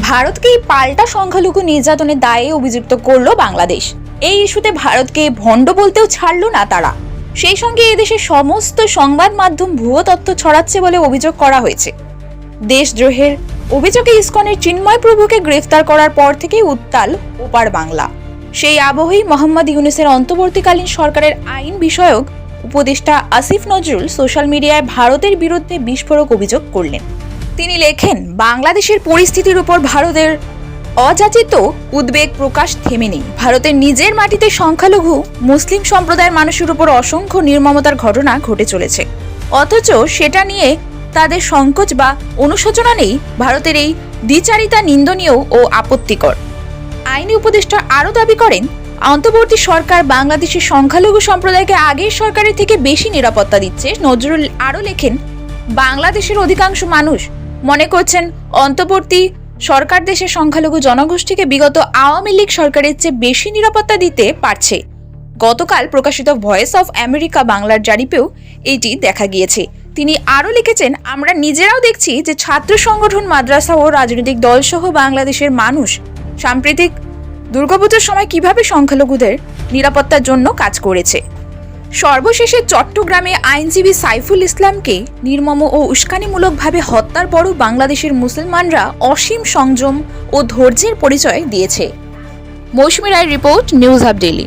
ভারতকেই পাল্টা সংখ্যালঘু নির্যাতনের দায়ে অভিযুক্ত করল বাংলাদেশ। এই ইস্যুতে ভারতকে ভণ্ড বলতেও ছাড়ল না তারা। সেই সঙ্গে এদেশে সমস্ত সংবাদ মাধ্যম ভুয়ো তথ্য ছড়াচ্ছে বলে অভিযোগ করা হয়েছে। দেশদ্রোহের অভিযোগে ইসকনের চিন্ময় প্রভুকে গ্রেফতার করার পর থেকেই উত্তাল ওপার বাংলা। সেই আবহেই মোহাম্মদ ইউনুসের অন্তর্বর্তীকালীন সরকারের আইন বিষয়ক উপদেষ্টা আসিফ নজরুল সোশ্যাল মিডিয়ায় ভারতের বিরুদ্ধে বিস্ফোরক অভিযোগ করলেন। তিনি লেখেন, বাংলাদেশের পরিস্থিতির উপর ভারতের অযাচিত উদ্বেগ প্রকাশ থেমে নেই ভারতের নিজের মাটিতে সংখ্যালঘু মুসলিম সম্প্রদায়ের মানুষের উপর অসংখ্য নির্মমতার ঘটনা ঘটে চলেছে। অথচ সেটা নিয়ে তাদের সংকোচ বা অনুশোচনা নেই। ভারতের এই দ্বিচারিতা নিন্দনীয় ও আপত্তিকর। আইনি উপদেষ্টা আরও দাবি করেন, অন্তর্বর্তী সরকার বাংলাদেশের সংখ্যালঘু সম্প্রদায়কে আগের সরকারের থেকে বেশি নিরাপত্তা দিচ্ছে। নজরুল আরও লেখেন, বাংলাদেশের অধিকাংশ মানুষ মনে করছেন অন্তর্বর্তী সরকার দেশের সংখ্যালঘু জনগোষ্ঠীকে বিগত আওয়ামী লীগ সরকারের চেয়ে বেশি নিরাপত্তা দিতে পারছে। গতকাল প্রকাশিত ভয়েস অফ আমেরিকা বাংলার জারিপেও এটি দেখা গিয়েছে। তিনি আরও লিখেছেন, আমরা নিজেরাও দেখছি যে ছাত্র সংগঠন, মাদ্রাসা ও রাজনৈতিক দলসহ বাংলাদেশের মানুষ সাম্প্রতিক দুর্গাপুজোর সময় কীভাবে সংখ্যালঘুদের নিরাপত্তার জন্য কাজ করেছে। সর্বশেষে চট্টগ্রামে আইনজীবী সাইফুল ইসলামকে নির্মম ও উস্কানিমূলকভাবে হত্যার পরও বাংলাদেশের মুসলমানরা অসীম সংযম ও ধৈর্যের পরিচয় দিয়েছে। মৌসুমী রায়ের রিপোর্ট, নিউজ হাব ডেইলি।